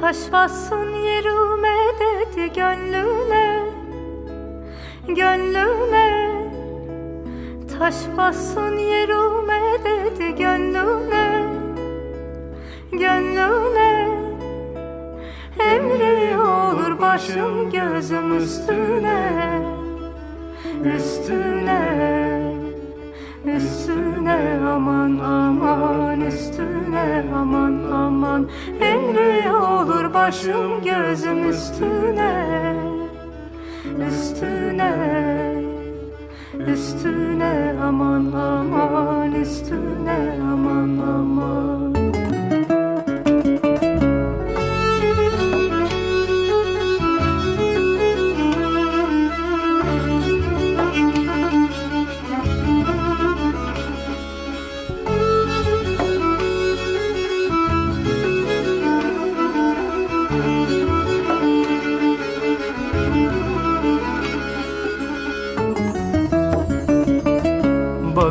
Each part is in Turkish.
Taş bassın yerime dedi gönlüne Gönlüne Taş bassın yerime dedi gönlüne Gönlüne Emri olur başım gözüm üstüne Üstüne Üstüne aman aman üstüne aman aman. Emri olur başım gözüm üstüne. Üstüne Üstüne aman aman üstüne aman aman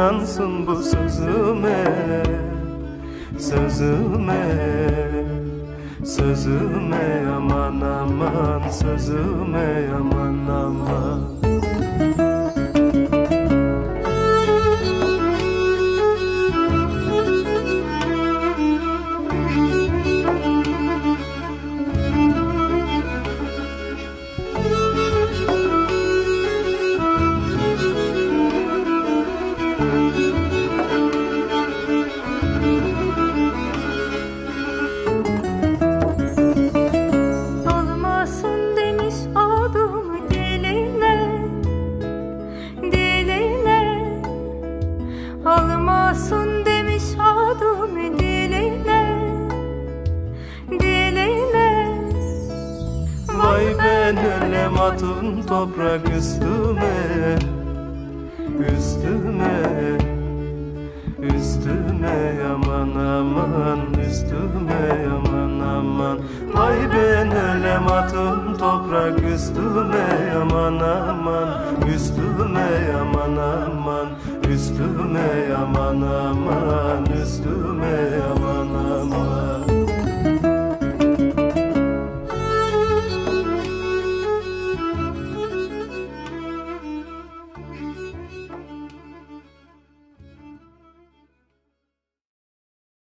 inansın bu sözüme Sözüme Sözüme. Aman aman Sözüme aman aman Olmasın demiş adımı diline Diline Vay ben ölem atın toprak üstüme. Üstüme. Üstüme aman aman Üstüme aman aman. Vay ben ölem atın toprak üstüme aman aman Üstüme aman aman Üstüme aman aman Üstüme